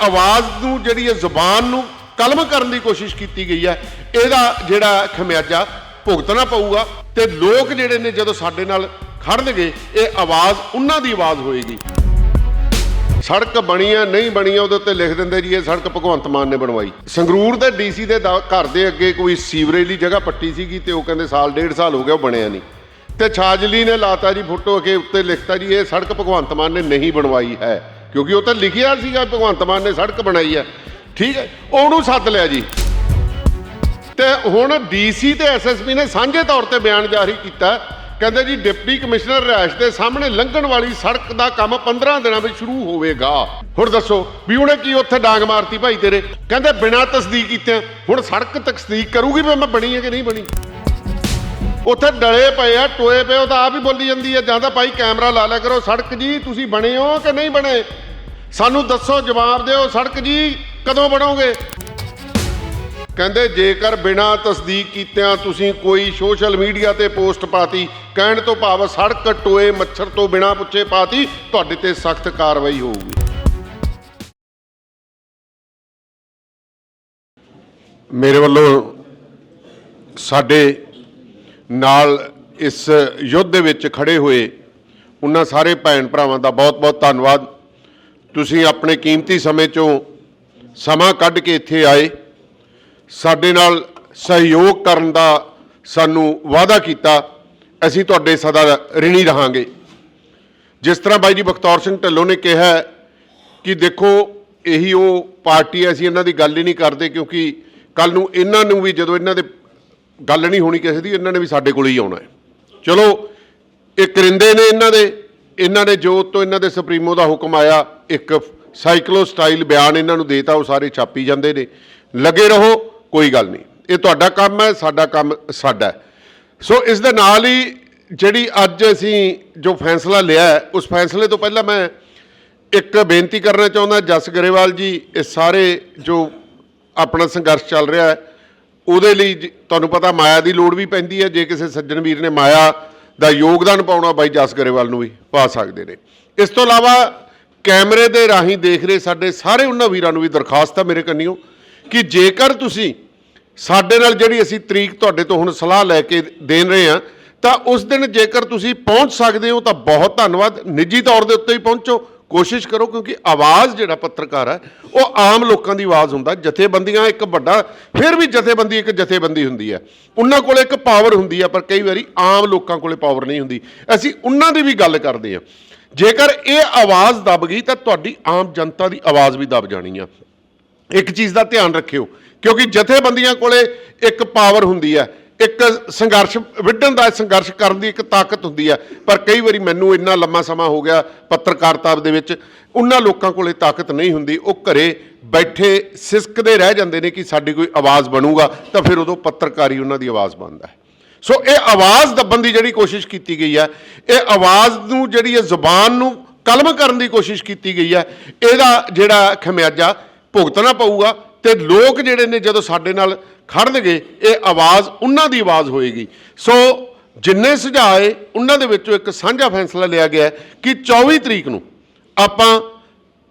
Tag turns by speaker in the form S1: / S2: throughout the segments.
S1: ਆਵਾਜ਼ ਨੂੰ, ਜਿਹੜੀ ਹੈ ਜ਼ੁਬਾਨ ਨੂੰ ਕਲਮ ਕਰਨ ਦੀ ਕੋਸ਼ਿਸ਼ ਕੀਤੀ ਗਈ ਹੈ, ਇਹਦਾ ਜਿਹੜਾ ਖਮਿਆਜਾ ਭੁਗਤਣਾ ਪਊਗਾ ਤੇ ਲੋਕ ਜਿਹੜੇ ਨੇ ਜਦੋਂ ਸਾਡੇ ਨਾਲ ਖੜਨਗੇ ਇਹ ਆਵਾਜ਼ ਉਹਨਾਂ ਦੀ ਆਵਾਜ਼ ਹੋਏਗੀ। ਸੜਕ ਬਣੀ ਆ ਨਹੀਂ ਬਣੀ ਆ ਉਹਦੇ ਉੱਤੇ ਲਿਖ ਦਿੰਦੇ ਜੀ, ਇਹ ਸੜਕ ਭਗਵੰਤ ਮਾਨ ਨੇ ਬਣਵਾਈ। ਸੰਗਰੂਰ ਦੇ ਡੀਸੀ ਦੇ ਦਾ- ਘਰ ਦੇ ਅੱਗੇ ਕੋਈ ਸੀਵਰੇਜ ਦੀ ਜਗ੍ਹਾ ਪੱਟੀ ਸੀਗੀ ਤੇ ਉਹ ਕਹਿੰਦੇ ਸਾਲ, ਡੇਢ ਸਾਲ ਹੋ ਗਿਆ, ਉਹ ਬਣਿਆ ਨਹੀਂ। ਤੇ ਛਾਜਲੀ ਨੇ ਲਾਤਾ ਜੀ ਫੋਟੋ ਕੇ ਉੱਤੇ ਲਿਖਤਾ ਜੀ, ਇਹ ਸੜਕ ਭਗਵੰਤ ਮਾਨ ਨੇ ਨਹੀਂ ਬਣਵਾਈ ਹੈ। ਕਿਉਂਕਿ ਉਹ ਤਾਂ ਲਿਖਿਆ ਸੀਗਾ, ਭਗਵੰਤ ਮਾਨ ਨੇ ਸੜਕ ਬਣਾਈ ਹੈ। ਠੀਕ ਹੈ, ਉਹਨੂੰ ਸੱਦ ਲਿਆ ਜੀ। ਤੇ ਹੁਣ ਡੀਸੀ ਤੇ ਐਸਐਸਪੀ ਨੇ ਸਾਂਝੇ ਤੌਰ ਤੇ ਬਿਆਨ ਜਾਰੀ ਕੀਤਾ। ਕਹਿੰਦੇ ਜੀ, ਡਿਪਟੀ ਕਮਿਸ਼ਨਰ ਰਿਹਾਇਸ਼ ਦੇ ਸਾਹਮਣੇ ਲੰਘਣ ਵਾਲੀ ਸੜਕ ਦਾ ਕੰਮ 15 ਦਿਨਾਂ ਵਿੱਚ ਸ਼ੁਰੂ ਹੋਵੇਗਾ। ਹੁਣ ਦੱਸੋ, ਵੀ ਉਹਨੇ ਕੀ ਉੱਥੇ ਡਾਂਗ ਮਾਰਤੀ ਭਾਈ ਤੇਰੇ? ਕਹਿੰਦੇ ਬਿਨਾਂ ਤਸਦੀਕ ਕੀਤੇ ਹੁਣ ਸੜਕ ਤਸਦੀਕ ਕਰੂਗੀ ਵੀ ਮੈਂ ਬਣੀ ਹੈ ਕਿ ਨਹੀਂ ਬਣੀ? ਉੱਥੇ ਡਲੇ ਪਏ ਆ, ਟੋਏ ਪਏ ਉਹ ਤਾਂ ਆਪ ਹੀ ਬੋਲੀ ਜਾਂਦੀ ਹੈ ਜਾਂ ਤਾਂ ਭਾਈ ਕੈਮਰਾ ਲਾ ਲਿਆ ਕਰੋ, ਸੜਕ ਜੀ, ਤੁਸੀਂ ਬਣੇ ਹੋ ਕਿ ਨਹੀਂ ਬਣੇ? ਸਾਨੂੰ ਦੱਸੋ, ਜਵਾਬ ਦਿਓ, ਸੜਕ ਜੀ, ਕਦੋਂ ਬਣੋਗੇ? ਕਹਿੰਦੇ, ਜੇਕਰ ਬਿਨਾਂ ਤਸਦੀਕ ਕੀਤਿਆਂ ਤੁਸੀਂ ਕੋਈ ਸੋਸ਼ਲ ਮੀਡੀਆ ਤੇ ਪੋਸਟ ਪਾਤੀ, ਕਹਿਣ ਤੋਂ ਭਾਵ ਸੜਕ, ਟੋਏ, ਮੱਛਰ ਤੋਂ ਬਿਨਾਂ ਪੁੱਛੇ ਪਾਤੀ, ਤੁਹਾਡੇ ਤੇ ਸਖਤ ਕਾਰਵਾਈ ਹੋਊਗੀ। ਮੇਰੇ ਵੱਲੋਂ ਸਾਡੇ ਨਾਲ ਇਸ ਯੁੱਧ ਦੇ ਵਿੱਚ ਖੜੇ ਹੋਏ ਉਹਨਾਂ ਸਾਰੇ ਭੈਣ ਭਰਾਵਾਂ ਦਾ ਬਹੁਤ-ਬਹੁਤ ਧੰਨਵਾਦ। ਤੁਸੀਂ ਆਪਣੇ ਕੀਮਤੀ ਸਮੇਂ ਚੋਂ ਸਮਾਂ ਕੱਢ ਕੇ ਇੱਥੇ ਆਏ। ਸਾਡੇ ਨਾਲ ਸਹਿਯੋਗ ਕਰਨ ਦਾ ਸਾਨੂੰ ਵਾਅਦਾ ਕੀਤਾ। ਅਸੀਂ ਤੁਹਾਡੇ ਸਦਾ ਰਿਣੀ ਰਹਾਂਗੇ। ਜਿਸ ਤਰ੍ਹਾਂ ਬਾਈ ਜੀ ਬਖਤੌਰ ਸਿੰਘ ਢੱਲੋਂ ਨੇ ਕਿਹਾ ਕਿ ਦੇਖੋ, ਇਹੀ ਉਹ ਪਾਰਟੀ ਹੈ, ਅਸੀਂ ਇਹਨਾਂ ਦੀ ਗੱਲ ਹੀ ਨਹੀਂ ਕਰਦੇ ਕਿਉਂਕਿ ਕੱਲ ਨੂੰ ਇਹਨਾਂ ਨੂੰ ਵੀ ਜਦੋਂ ਇਹਨਾਂ ਦੇ ਗੱਲ ਨਹੀਂ ਹੋਣੀ ਕਿਸੇ ਦੀ, ਇਹਨਾਂ ਨੇ ਵੀ ਸਾਡੇ ਕੋਲ ਹੀ ਆਉਣਾ ਹੈ। ਚਲੋ, ਇਹ ਕਰਿੰਦੇ ਨੇ ਇਹਨਾਂ ਦੇ, ਇਹਨਾਂ ਨੇ ਜੋ ਤੋਂ ਇਹਨਾਂ ਦੇ ਸੁਪਰੀਮੋ ਦਾ ਹੁਕਮ ਆਇਆ, ਇੱਕ ਸਾਈਕਲੋ ਸਟਾਈਲ ਬਿਆਨ ਇਹਨਾਂ ਨੂੰ ਦੇਤਾ, ਉਹ ਸਾਰੇ ਛਾਪੀ ਜਾਂਦੇ ਨੇ। ਲੱਗੇ ਰਹੋ, ਕੋਈ ਗੱਲ ਨਹੀਂ। ਇਹ ਤੁਹਾਡਾ ਕੰਮ ਹੈ, ਸਾਡਾ ਕੰਮ ਸਾਡਾ ਸੋ ਇਸ ਦੇ ਨਾਲ ਹੀ ਜਿਹੜੀ ਅੱਜ ਅਸੀਂ ਜੋ ਫੈਸਲਾ ਲਿਆ ਉਸ ਫੈਸਲੇ ਤੋਂ ਪਹਿਲਾਂ ਮੈਂ ਇੱਕ ਬੇਨਤੀ ਕਰਨਾ ਚਾਹੁੰਦਾ, ਜਸ ਗਰੇਵਾਲ ਜੀ, ਇਹ ਸਾਰੇ ਜੋ ਆਪਣਾ ਸੰਘਰਸ਼ ਚੱਲ ਰਿਹਾ ਹੈ ਉਹਦੇ ਲਈ ਜ- ਤੁਹਾਨੂੰ ਪਤਾ ਮਾਇਆ ਦੀ ਲੋੜ ਵੀ ਪੈਂਦੀ ਹੈ, ਜੇ ਕਿਸੇ ਸੱਜਣ ਵੀਰ ਨੇ ਮਾਇਆ ਦਾ ਯੋਗਦਾਨ ਪਾਉਣਾ ਬਾਈ ਜਸ ਗਰੇਵਾਲ ਨੂੰ ਵੀ ਪਾ ਸਕਦੇ ਨੇ। ਇਸ ਤੋਂ ਇਲਾਵਾ ਕੈਮਰੇ ਦੇ ਰਾਹੀਂ ਦੇਖ ਰਹੇ ਸਾਡੇ ਸਾਰੇ ਉਹਨਾਂ ਵੀਰਾਂ ਨੂੰ ਵੀ ਦਰਖਾਸਤ ਹੈ ਮੇਰੇ ਕੰਨਿਓ, ਕਿ ਜੇਕਰ ਤੁਸੀਂ ਸਾਡੇ ਨਾਲ ਜਿਹੜੀ ਅਸੀਂ ਤਰੀਕ ਤੁਹਾਡੇ ਤੋਂ ਹੁਣ ਸਲਾਹ ਲੈ ਕੇ ਦੇਣ ਰਹੇ ਹਾਂ, ਤਾਂ ਉਸ ਦਿਨ ਜੇਕਰ ਤੁਸੀਂ ਪਹੁੰਚ ਸਕਦੇ ਹੋ ਤਾਂ ਬਹੁਤ ਧੰਨਵਾਦ। ਨਿੱਜੀ ਤੌਰ ਦੇ ਉੱਤੇ ਹੀ ਪਹੁੰਚੋ ਕੋਸ਼ਿਸ਼ ਕਰੋ, ਕਿਉਂਕਿ ਆਵਾਜ਼ ਜਿਹੜਾ ਪੱਤਰਕਾਰ ਹੈ, ਉਹ ਆਮ ਲੋਕਾਂ ਦੀ ਆਵਾਜ਼ ਹੁੰਦਾ। ਜਥੇਬੰਦੀਆਂ ਇੱਕ ਵੱਡਾ, ਫਿਰ ਵੀ ਜਥੇਬੰਦੀ ਇੱਕ ਜਥੇਬੰਦੀ ਹੁੰਦੀ ਹੈ। ਉਹਨਾਂ ਕੋਲ ਇੱਕ ਪਾਵਰ ਹੁੰਦੀ ਹੈ, ਪਰ ਕਈ ਵਾਰੀ ਆਮ ਲੋਕਾਂ ਕੋਲੇ ਪਾਵਰ ਨਹੀਂ ਹੁੰਦੀ। ਅਸੀਂ ਉਹਨਾਂ ਦੀ ਵੀ ਗੱਲ ਕਰਦੇ ਹਾਂ। ਜੇਕਰ ਇਹ ਆਵਾਜ਼ ਦਬ ਗਈ, ਤਾਂ ਤੁਹਾਡੀ ਆਮ ਜਨਤਾ ਦੀ ਆਵਾਜ਼ ਵੀ ਦਬ ਜਾਣੀ ਆ। ਇੱਕ ਚੀਜ਼ ਦਾ ਧਿਆਨ ਰੱਖਿਓ, ਕਿਉਂਕਿ ਜਥੇਬੰਦੀਆਂ ਕੋਲੇ ਇੱਕ ਪਾਵਰ ਹੁੰਦੀ ਹੈ। ਇੱਕ ਸੰਘਰਸ਼, ਵਿੱਢਣ ਦਾ ਸੰਘਰਸ਼ ਕਰਨ ਦੀ ਇੱਕ ਤਾਕਤ ਹੁੰਦੀ ਹੈ ਪਰ ਕਈ ਵਾਰੀ ਮੈਨੂੰ ਇੰਨਾ ਲੰਮਾ ਸਮਾਂ ਹੋ ਗਿਆ ਪੱਤਰਕਾਰਤਾ ਦੇ ਵਿੱਚ, ਉਹਨਾਂ ਲੋਕਾਂ ਕੋਲੇ ਤਾਕਤ ਨਹੀਂ ਹੁੰਦੀ। ਉਹ ਘਰੇ ਬੈਠੇ ਸਿਸਕਦੇ ਰਹਿ ਜਾਂਦੇ ਨੇ ਕਿ ਸਾਡੀ ਕੋਈ ਆਵਾਜ਼ ਬਣੂਗਾ, ਤਾਂ ਫਿਰ ਉਦੋਂ ਪੱਤਰਕਾਰੀ ਉਹਨਾਂ ਦੀ ਆਵਾਜ਼ ਬਣਦਾ ਹੈ। ਸੋ ਇਹ ਆਵਾਜ਼ ਦੱਬਣ ਦੀ ਜਿਹੜੀ ਕੋਸ਼ਿਸ਼ ਕੀਤੀ ਗਈ ਹੈ ਇਹ ਆਵਾਜ਼ ਨੂੰ ਜਿਹੜੀ ਹੈ ਜ਼ੁਬਾਨ ਨੂੰ ਕਲਮ ਕਰਨ ਦੀ ਕੋਸ਼ਿਸ਼ ਕੀਤੀ ਗਈ ਹੈ ਇਹਦਾ ਜਿਹੜਾ ਖਮਿਆਜਾ ਭੁਗਤਣਾ ਪਊਗਾ। ਤੇ ਲੋਕ ਜਿਹੜੇ ਨੇ ਜਦੋਂ ਸਾਡੇ ਨਾਲ ਖੜਨਗੇ, ਇਹ ਆਵਾਜ਼ ਉਹਨਾਂ ਦੀ ਆਵਾਜ਼ ਹੋਏਗੀ। ਸੋ ਜਿੰਨੇ ਸੁਝਾਏ ਉਹਨਾਂ ਦੇ ਵਿੱਚੋਂ ਇੱਕ ਸਾਂਝਾ ਫੈਸਲਾ ਲਿਆ ਗਿਆ ਕਿ 24 ਤਰੀਕ ਨੂੰ ਆਪਾਂ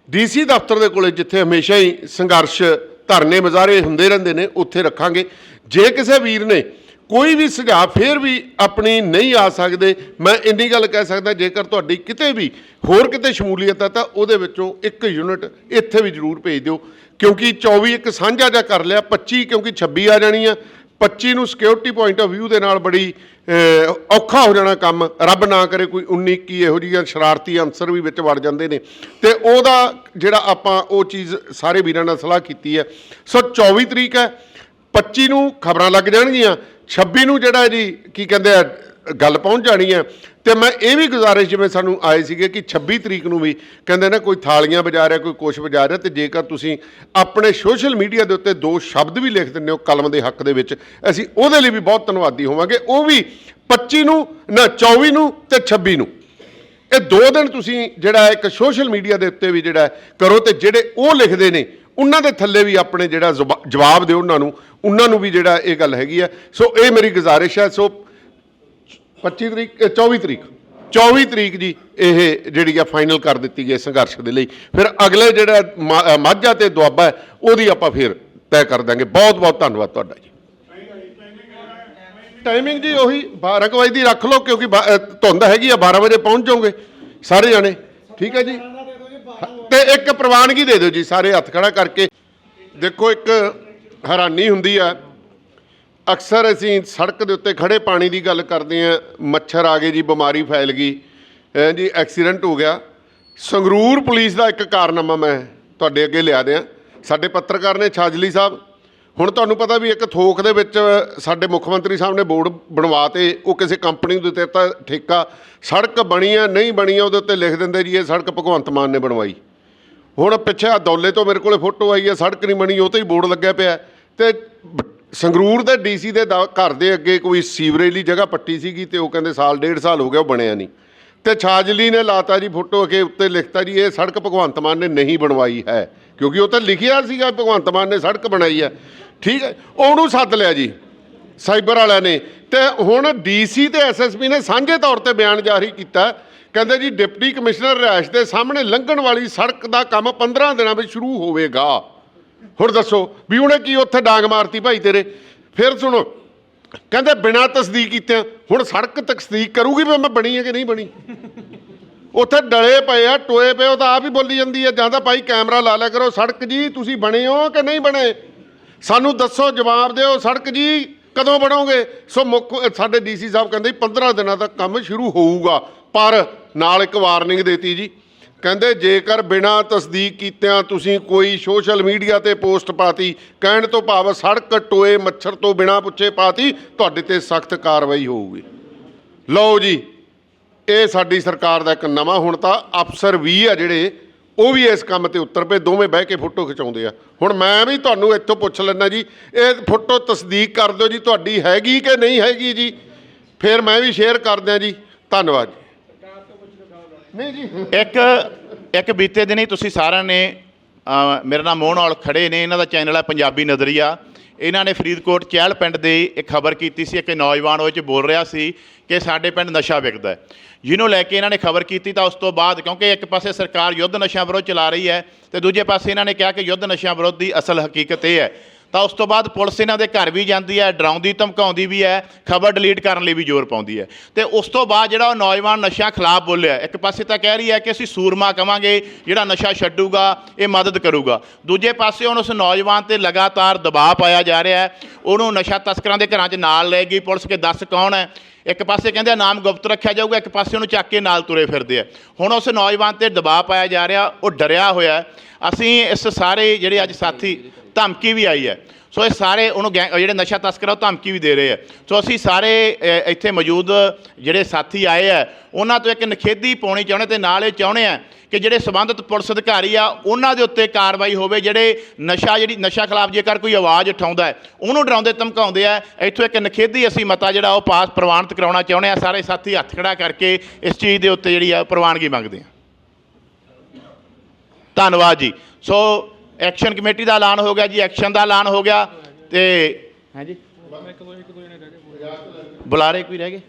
S1: ਡੀਸੀ ਦਫ਼ਤਰ ਦੇ ਕੋਲੇ ਜਿੱਥੇ ਹਮੇਸ਼ਾ ਹੀ ਸੰਘਰਸ਼ ਧਰਨੇ ਮੁਜ਼ਾਹਰੇ ਹੁੰਦੇ ਰਹਿੰਦੇ ਨੇ, ਉੱਥੇ ਰੱਖਾਂਗੇ। ਜੇ ਕਿਸੇ ਵੀਰ ਨੇ ਕੋਈ ਵੀ ਸੁਝਾਅ, ਫੇਰ ਵੀ ਆਪਣੀ ਨਹੀਂ ਆ ਸਕਦੇ, ਮੈਂ ਇੰਨੀ ਗੱਲ ਕਹਿ ਸਕਦਾ, ਜੇਕਰ ਤੁਹਾਡੀ ਕਿਤੇ ਵੀ ਹੋਰ ਕਿਤੇ ਸ਼ਮੂਲੀਅਤ ਹੈ, ਤਾਂ ਉਹਦੇ ਵਿੱਚੋਂ ਇੱਕ ਯੂਨਿਟ ਇੱਥੇ ਵੀ ਜ਼ਰੂਰ ਭੇਜ ਦਿਓ। ਕਿਉਂਕਿ 24 ਇੱਕ ਸਾਂਝਾ ਜਿਹਾ ਕਰ ਲਿਆ 25 ਕਿਉਂਕਿ 26 ਆ ਜਾਣੀ ਆ 25 ਨੂੰ ਸਿਕਿਉਰਿਟੀ ਪੁਆਇੰਟ ਆਫ ਵਿਊ ਦੇ ਨਾਲ ਬੜੀ ਔਖਾ ਹੋ ਜਾਣਾ ਕੰਮ, ਰੱਬ ਨਾ ਕਰੇ ਕੋਈ 19 ਕੀ ਇਹੋ ਜਿਹੀਆਂ ਸ਼ਰਾਰਤੀ ਅੰਸਰ ਵੀ ਵਿੱਚ ਵੜ ਜਾਂਦੇ ਨੇ। ਤੇ ਉਹਦਾ ਜਿਹੜਾ ਆਪਾਂ ਉਹ ਚੀਜ਼ ਸਾਰੇ ਵੀਰਾਂ ਨਾਲ ਸਲਾਹ ਕੀਤੀ ਹੈ। ਸੋ 24 ਤਰੀਕ ਹੈ 25 ਨੂੰ ਖਬਰਾਂ ਲੱਗ ਜਾਣਗੀਆਂ 26 ਨੂੰ ਜਿਹੜਾ ਜੀ, ਕੀ ਕਹਿੰਦੇ ਆ ਗੱਲ ਪਹੁੰਚ ਜਾਣੀ ਹੈ। ਤੇ ਮੈਂ ਇਹ ਵੀ ਗੁਜ਼ਾਰਿਸ਼ ਜਿਵੇਂ ਸਾਨੂੰ ਆਏ ਸੀਗੇ ਕਿ 26 ਤਰੀਕ ਨੂੰ ਵੀ ਕਹਿੰਦੇ ਨਾ ਕੋਈ ਥਾਲੀਆਂ ਵਜਾ ਰਿਹਾ, ਕੋਈ ਕੁਛ ਵਜਾ ਰਿਹਾ ਤੇ ਜੇਕਰ ਤੁਸੀਂ ਆਪਣੇ ਸੋਸ਼ਲ ਮੀਡੀਆ ਦੇ ਉੱਤੇ ਦੋ ਸ਼ਬਦ ਵੀ ਲਿਖ ਦਿੰਦੇ ਹੋ ਕਲਮ ਦੇ ਹੱਕ ਦੇ ਵਿੱਚ, ਅਸੀਂ ਉਹਦੇ ਲਈ ਵੀ ਬਹੁਤ ਧੰਨਵਾਦੀ ਹੋਵਾਂਗੇ। ਉਹ ਵੀ 25 ਨੂੰ, ਨਾ 24 ਨੂੰ ਤੇ 26 ਨੂੰ। ਇਹ ਦੋ ਦਿਨ ਤੁਸੀਂ ਜਿਹੜਾ ਇੱਕ ਸੋਸ਼ਲ ਮੀਡੀਆ ਦੇ ਉੱਤੇ ਵੀ ਜਿਹੜਾ ਕਰੋ ਤੇ ਜਿਹੜੇ ਉਹ ਲਿਖਦੇ ਨੇ, ਉਹਨਾਂ ਦੇ ਥੱਲੇ ਵੀ ਆਪਣੇ ਜਿਹੜਾ ਜ਼ੁਬਾ- ਜਵਾਬ ਦਿਓ ਉਹਨਾਂ ਨੂੰ। ਉਹਨਾਂ ਨੂੰ ਵੀ ਜਿਹੜਾ ਇਹ ਗੱਲ ਹੈਗੀ ਆ ਸੋ ਇਹ ਮੇਰੀ ਗੁਜ਼ਾਰਿਸ਼ ਹੈ। ਸੋ 25 ਤਰੀਕ ਅ, 24 ਤਰੀਕ। 24 ਤਰੀਕ ਜੀ ਇਹ ਜਿਹੜੀ ਆ ਫਾਈਨਲ ਕਰ ਦਿੱਤੀ ਗਈ ਸੰਘਰਸ਼ ਦੇ ਲਈ। ਫਿਰ ਅਗਲੇ ਜਿਹੜਾ ਮਾ- ਮਾਝਾ ਤੇ ਦੁਆਬਾ ਹੈ, ਉਹਦੀ ਆਪਾਂ ਫਿਰ ਤੈਅ ਕਰ ਦਾਂਗੇ ਬਹੁਤ ਬਹੁਤ ਧੰਨਵਾਦ ਤੁਹਾਡਾ ਜੀ। ਟਾਈਮਿੰਗ ਜੀ ਉਹੀ 12 ਕੁ ਵਜੇ ਦੀ ਰੱਖ ਲਓ ਕਿਉਂਕਿ ਬਾ- ਧੁੰਦ ਹੈਗੀ ਆ 12 ਵਜੇ ਪਹੁੰਚ ਜਾਓਗੇ ਸਾਰੇ ਜਾਣੇ। ਠੀਕ ਹੈ ਜੀ। ਤੇ ਇੱਕ ਪ੍ਰਵਾਨਗੀ ਦੇ ਦਿਓ ਜੀ ਸਾਰੇ ਹੱਥ ਖੜਾ ਕਰਕੇ। ਦੇਖੋ ਇੱਕ ਹੈਰਾਨੀ ਹੁੰਦੀ ਆ ਅਕਸਰ ਅਸੀਂ ਸੜਕ ਦੇ ਉੱਤੇ ਖੜੇ ਪਾਣੀ ਦੀ ਗੱਲ ਕਰਦੇ ਆ ਮੱਛਰ ਆ ਗਏ ਜੀ, ਬਿਮਾਰੀ ਫੈਲ ਗਈ। ਐਂ ਜੀ, ਐਕਸੀਡੈਂਟ ਹੋ ਗਿਆ। ਸੰਗਰੂਰ ਪੁਲਿਸ ਦਾ ਇੱਕ ਕਾਰਨਾਮਾ ਮੈਂ ਤੁਹਾਡੇ ਅੱਗੇ ਲਿਆ ਦਿਆਂ। ਸਾਡੇ ਪੱਤਰਕਾਰ ਨੇ ਛਾਜਲੀ ਸਾਹਿਬ, ਹੁਣ ਤੁਹਾਨੂੰ ਪਤਾ ਵੀ ਇੱਕ ਥੋਕ ਦੇ ਵਿੱਚ ਸਾਡੇ ਮੁੱਖ ਮੰਤਰੀ ਸਾਹਿਬ ਨੇ ਬੋਰਡ ਬਣਵਾਤੇ ਉਹ ਕਿਸੇ ਕੰਪਨੀ ਨੂੰ ਦਿੱਤੇ ਤਾਂ ਠੇਕਾ, ਸੜਕ ਬਣੀ ਆ ਨਹੀਂ ਬਣੀ ਆ ਉਹਦੇ ਉੱਤੇ ਲਿਖ ਦਿੰਦੇ ਜੀ, ਇਹ ਸੜਕ ਭਗਵੰਤ ਮਾਨ ਨੇ ਬਣਵਾਈ। ਹੁਣ ਪਿੱਛੇ ਆ ਦੌਲੇ ਤੋਂ ਮੇਰੇ ਕੋਲੇ ਫੋਟੋ ਆਈ ਹੈ ਸੜਕ ਨਹੀਂ ਬਣੀ, ਉਹ ਤੇ ਹੀ ਬੋਰਡ ਲੱਗਿਆ ਪਿਆ। ਹੈ। ਤੇ ਸੰਗਰੂਰ ਦੇ ਡੀਸੀ ਦੇ ਦਾ- ਘਰ ਦੇ ਅੱਗੇ ਕੋਈ ਸੀਵਰੇਜ ਲਈ ਜਗ੍ਹਾ ਪੱਟੀ ਸੀਗੀ ਤੇ ਉਹ ਕਹਿੰਦੇ ਸਾਲ ਡੇਢ ਸਾਲ ਹੋ ਗਿਆ ਉਹ ਬਣਿਆ ਨਹੀਂ। ਤੇ ਛਾਜਲੀ ਨੇ ਲਾਤਾ ਜੀ ਫੋਟੋ ਅਕੇ ਉੱਤੇ ਲਿਖਤਾ ਜੀ, ਇਹ ਸੜਕ ਭਗਵੰਤ ਮਾਨ ਨੇ ਨਹੀਂ ਬਣਵਾਈ ਹੈ, ਕਿਉਂਕਿ ਉਹ ਤਾਂ ਲਿਖਿਆ ਸੀਗਾ ਭਗਵੰਤ ਮਾਨ ਨੇ ਸੜਕ ਬਣਾਈ ਹੈ। ਠੀਕ ਹੈ, ਉਹਨੂੰ ਸੱਦ ਲਿਆ ਜੀ, ਸਾਈਬਰ ਵਾਲਿਆਂ ਨੇ। ਤੇ ਹੁਣ ਡੀਸੀ ਤੇ ਐਸਐਸਪੀ ਨੇ ਸਾਂਝੇ ਤੌਰ ਤੇ ਬਿਆਨ ਜਾਰੀ ਕੀਤਾ, ਕਹਿੰਦੇ ਜੀ, ਡਿਪਟੀ ਕਮਿਸ਼ਨਰ ਰਿਹਾਇਸ਼ ਦੇ ਸਾਹਮਣੇ ਲੰਘਣ ਵਾਲੀ ਸੜਕ ਦਾ ਕੰਮ 15 ਦਿਨਾਂ ਵਿੱਚ ਸ਼ੁਰੂ ਹੋਵੇਗਾ। ਹੁਣ ਦੱਸੋ ਵੀ ਉਹਨੇ ਕੀ ਉੱਥੇ ਡਾਂਗ ਮਾਰਤੀ ਭਾਈ ਤੇਰੇ? ਫਿਰ ਸੁਣੋ, ਕਹਿੰਦੇ ਬਿਨਾਂ ਤਸਦੀਕ ਕੀਤਿਆਂ, ਹੁਣ ਸੜਕ ਤਸਦੀਕ ਕਰੂਗੀ ਵੀ ਮੈਂ ਬਣੀ ਹੈ ਕਿ ਨਹੀਂ ਬਣੀ? ਉੱਥੇ ਡਲੇ ਪਏ ਆ, ਟੋਏ ਪਏ ਉਹ ਤਾਂ ਆਪ ਹੀ ਬੋਲੀ ਜਾਂਦੀ ਹੈ, ਜਾਂ ਤਾਂ ਭਾਈ ਕੈਮਰਾ ਲਾ ਲਿਆ ਕਰੋ, ਸੜਕ ਜੀ, ਤੁਸੀਂ ਬਣੇ ਹੋ ਕਿ ਨਹੀਂ ਬਣੇ? ਸਾਨੂੰ ਦੱਸੋ, ਜਵਾਬ ਦਿਓ, ਸੜਕ ਜੀ, ਕਦੋਂ ਬਣੋਗੇ? ਸੋ ਮੁੱਖ, ਸਾਡੇ ਡੀਸੀ ਸਾਹਿਬ ਕਹਿੰਦੇ 15 ਦਿਨਾਂ ਤੱਕ ਕੰਮ ਸ਼ੁਰੂ ਹੋਊਗਾ, ਪਰ ਨਾਲ ਇੱਕ ਵਾਰਨਿੰਗ ਦੇਤੀ ਜੀ। ਕਹਿੰਦੇ, ਜੇਕਰ ਬਿਨਾਂ ਤਸਦੀਕ ਕੀਤਿਆਂ ਤੁਸੀਂ ਕੋਈ ਸੋਸ਼ਲ ਮੀਡੀਆ ਤੇ ਪੋਸਟ ਪਾਤੀ, ਕਹਿਣ ਤੋਂ ਭਾਵ ਸੜਕ ਟੋਏ ਮੱਛਰ ਤੋਂ ਬਿਨਾਂ ਪੁੱਛੇ ਪਾਤੀ, ਤੁਹਾਡੇ ਤੇ ਸਖਤ ਕਾਰਵਾਈ ਹੋਊਗੀ। ਲਓ ਜੀ, ਇਹ ਸਾਡੀ ਸਰਕਾਰ ਦਾ ਇੱਕ ਨਵਾਂ ਹੁਣ ਤਾਂ ਅਫਸਰ ਵੀ ਆ ਜਿਹੜੇ, ਉਹ ਵੀ ਇਸ ਕੰਮ ਤੇ ਉੱਤਰ ਪਏ, ਦੋਵੇਂ ਬਹਿ ਕੇ ਫੋਟੋ ਖਿਚਾਉਂਦੇ ਆ। ਹੁਣ ਮੈਂ ਵੀ ਤੁਹਾਨੂੰ ਇੱਥੋਂ ਪੁੱਛ ਲੈਣਾ ਜੀ, ਇਹ ਫੋਟੋ ਤਸਦੀਕ ਕਰ ਦਿਓ ਜੀ, ਤੁਹਾਡੀ ਹੈਗੀ ਕਿ ਨਹੀਂ ਹੈਗੀ ਜੀ? ਫਿਰ ਮੈਂ ਵੀ ਸ਼ੇਅਰ ਕਰ ਦਿਆਂ ਜੀ। ਧੰਨਵਾਦ ਨਹੀਂ ਜੀ।
S2: ਇੱਕ ਇੱਕ ਬੀਤੇ ਦਿਨੀ ਤੁਸੀਂ ਸਾਰਿਆਂ ਨੇ ਮੇਰਾ ਨਾਮ ਮੋਹਨ ਔਲ ਖੜੇ ਨੇ, ਇਹਨਾਂ ਦਾ ਚੈਨਲ ਹੈ ਪੰਜਾਬੀ ਨਜ਼ਰੀਆ। ਇਹਨਾਂ ਨੇ ਫਰੀਦਕੋਟ ਚਹਿਲ ਪਿੰਡ ਦੀ ਇੱਕ ਖਬਰ ਕੀਤੀ ਸੀ, ਇੱਕ ਨੌਜਵਾਨ ਉਹ 'ਚ ਬੋਲ ਰਿਹਾ ਸੀ ਕਿ ਸਾਡੇ ਪਿੰਡ ਨਸ਼ਾ ਵਿਕਦਾ ਹੈ। ਜਿਹਨੂੰ ਲੈ ਕੇ ਇਹਨਾਂ ਨੇ ਖਬਰ ਕੀਤੀ ਤਾਂ ਉਸ ਤੋਂ ਬਾਅਦ, ਕਿਉਂਕਿ ਇੱਕ ਪਾਸੇ ਸਰਕਾਰ ਯੁੱਧ ਨਸ਼ਿਆਂ ਵਿਰੁੱਧ ਚਲਾ ਰਹੀ ਹੈ ਤੇ ਦੂਜੇ ਪਾਸੇ ਇਹਨਾਂ ਨੇ ਕਿਹਾ ਕਿ ਯੁੱਧ ਨਸ਼ਿਆਂ ਵਿਰੁੱਧ ਦੀ ਅਸਲ ਹਕੀਕਤ ਇਹ ਹੈ ਤਾਂ ਉਸ ਤੋਂ ਬਾਅਦ ਪੁਲਿਸ ਇਹਨਾਂ ਦੇ ਘਰ ਵੀ ਜਾਂਦੀ ਹੈ, ਡਰਾਉਂਦੀ, ਧਮਕਾਉਂਦੀ ਵੀ ਹੈ, ਖਬਰ ਡਿਲੀਟ ਕਰਨ ਲਈ ਵੀ ਜ਼ੋਰ ਪਾਉਂਦੀ ਹੈ। ਤੇ ਉਸ ਤੋਂ ਬਾਅਦ ਜਿਹੜਾ ਉਹ ਨੌਜਵਾਨ ਨਸ਼ਿਆਂ ਖਿਲਾਫ ਬੋਲਿਆ, ਇੱਕ ਪਾਸੇ ਤਾਂ ਕਹਿ ਰਹੀ ਹੈ ਕਿ ਅਸੀਂ ਸੂਰਮਾ ਕਵਾਂਗੇ, ਜਿਹੜਾ ਨਸ਼ਾ ਛੱਡੂਗਾ, ਇਹ ਮਦਦ ਕਰੂਗਾ। ਦੂਜੇ ਪਾਸੇ ਹੁਣ ਉਸ ਨੌਜਵਾਨ ਤੇ ਲਗਾਤਾਰ ਦਬਾਅ ਪਾਇਆ ਜਾ ਰਿਹਾ ਹੈ। ਉਹਨੂੰ ਨਸ਼ਾ ਤਸਕਰਾਂ ਦੇ ਘਰਾਂ 'ਚ ਨਾਲ ਲੈ ਗਈ ਪੁਲਿਸ ਕੇ ਦੱਸ ਕੌਣ ਹੈ? ਇੱਕ ਪਾਸੇ ਕਹਿੰਦੇ ਨਾਮ ਗੁਪਤ ਰੱਖਿਆ ਜਾਊਗਾ, ਇੱਕ ਪਾਸੇ ਉਹਨੂੰ ਚੱਕ ਕੇ ਨਾਲ ਤੁਰੇ ਫਿਰਦੇ ਆ। ਹੁਣ ਉਸ ਨੌਜਵਾਨ ਤੇ ਦਬਾਅ ਪਾਇਆ ਜਾ ਰਿਹਾ, ਉਹ ਡਰਿਆ ਹੋਇਆ। ਅਸੀਂ ਇਸ ਸਾਰੇ ਜਿਹੜੇ ਅੱਜ ਸਾਥੀ, ਧਮਕੀ ਵੀ ਆਈ ਹੈ। ਸੋ ਇਹ ਸਾਰੇ ਉਹਨੂੰ ਗੈਂ- ਜਿਹੜੇ ਨਸ਼ਾ ਤਸਕਰ ਆ, ਉਹ ਧਮਕੀ ਵੀ ਦੇ ਰਹੇ ਆ। ਸੋ ਅਸੀਂ ਸਾਰੇ ਇੱਥੇ ਮੌਜੂਦ ਜਿਹੜੇ ਸਾਥੀ ਆਏ ਆ, ਉਹਨਾਂ ਤੋਂ ਇੱਕ ਨਖੇਦੀ ਪਾਉਣੀ ਚਾਹੁੰਦੇ ਤੇ ਨਾਲ ਇਹ ਚਾਹੁੰਦੇ ਆ ਕਿ ਜਿਹੜੇ ਸਬੰਧਤ ਪੁਲਿਸ ਅਧਿਕਾਰੀ ਆ, ਉਹਨਾਂ ਦੇ ਉੱਤੇ ਕਾਰਵਾਈ ਹੋਵੇ, ਜਿਹੜੇ ਨਸ਼ਾ ਜਿਹੜੀ, ਨਸ਼ਾ ਖਿਲਾਫ ਜੇਕਰ ਕੋਈ ਆਵਾਜ਼ ਉਠਾਉਂਦਾ ਉਹਨੂੰ ਡਰਾਉਂਦੇ, ਧਮਕਾਉਂਦੇ ਆ। ਇੱਥੋਂ ਇੱਕ ਨਖੇਦੀ ਅਸੀਂ ਮਤਾ ਜਿਹੜਾ ਉਹ ਪਾਸ ਪ੍ਰਵਾਨਿਤ ਕਰਾਉਣਾ ਚਾਹੁੰਦੇ ਆ ਸਾਰੇ ਸਾਥੀ ਹੱਥ ਖੜਾ ਕਰਕੇ ਇਸ ਚੀਜ਼ ਦੇ ਉੱਤੇ ਜਿਹੜੀ ਆ, ਪ੍ਰਵਾਨਗੀ ਮੰਗਦੇ ਆ ਧੰਨਵਾਦ ਜੀ। ਸੋ ਐਕਸ਼ਨ ਕਮੇਟੀ ਦਾ ਐਲਾਨ ਹੋ ਗਿਆ ਜੀ ਐਕਸ਼ਨ ਦਾ ਐਲਾਨ ਹੋ ਗਿਆ ਤੇ ਹਾਂਜੀ। ਬੁਲਾਰੇ ਕੋਈ ਰਹਿ ਗਏ?